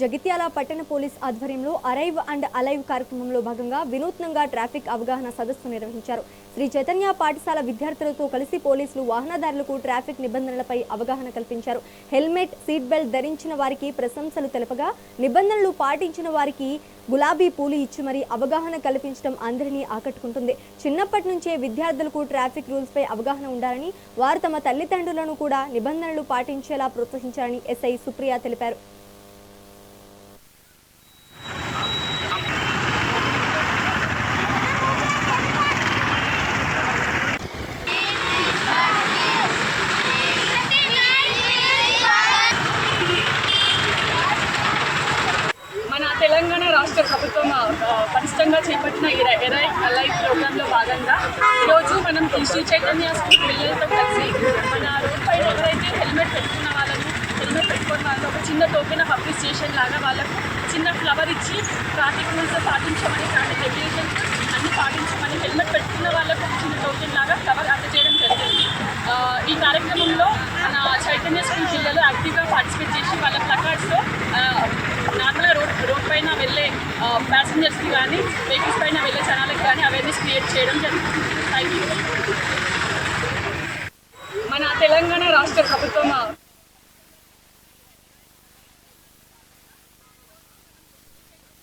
జగిత్యాల పట్టణ పోలీస్ ఆధ్వర్యంలో arrive and alive కార్యక్రమంలో భాగంగా వినూత్నంగా ట్రాఫిక్ అవగాహన సదస్సు నిర్వహించారు. శ్రీ చైతన్య పాఠశాల విద్యార్థులతో కలిసి పోలీసులు వాహనదారులకు ట్రాఫిక్ నిబంధనలపై అవగాహన కల్పించారు. హెల్మెట్ సీట్ బెల్ట్ ధరించిన వారికి ప్రశంసలు తెలపగా నిబంధనలు పాటించిన వారికి గులాబీ పూలు ఇచ్చి మరీ అవగాహన కల్పించడం అందరినీ ఆకట్టుకుంటుంది. చిన్నప్పటి నుంచే విద్యార్థులకు ట్రాఫిక్ రూల్స్ పై అవగాహన ఉండాలని వారు తమ తల్లిదండ్రులను కూడా నిబంధనలు పాటించేలా ప్రోత్సహించాలని ఎస్ఐ సుప్రియ తెలిపారు మన తెలంగాణ రాష్ట్ర ప్రభుత్వం ఆ, పటిష్టంగా చేపట్టిన ఈ రై- ఎరై లైఫ్ ప్రోగ్రాంలో భాగంగా ఈరోజు మనం ఈ శ్రీ చైతన్య స్కూల్ పిల్లలతో కలిసి మన రోడ్ పైన ఎవరైతే హెల్మెట్ పెట్టుకున్న వాళ్ళను హెల్మెట్ పెట్టుకున్న వాళ్ళని ఒక చిన్న టోకెన్ ఆఫ్ అప్రిసియేషన్ లాగా వాళ్ళకు చిన్న ఫ్లవర్ ఇచ్చి ట్రాఫిక్ రూల్స్ పాటించమని ట్రాఫిక్ రెగ్యులేషన్స్ అన్ని పాటించమని హెల్మెట్ పెట్టుకున్న వాళ్ళకు చిన్న టోకెన్ లాగా ఫ్లవర్ అందజేయడం జరిగింది. ఈ కార్యక్రమంలో మన చైతన్య స్కూల్ పిల్లలు యాక్టివ్గా పార్టిసిపేట్ చేసి వాళ్ళ ప్లకార్డ్స్లో నార్మల్గా రోడ్ రోడ్ పైన వెళ్ళే ప్యాసింజర్స్కి కానీ వెహికల్స్ పైన వెళ్ళే జనాలకు కానీ అవేర్నెస్ క్రియేట్ చేయడం జరుగుతుంది. థ్యాంక్ యూ మన తెలంగాణ రాష్ట్ర ప్రభుత్వం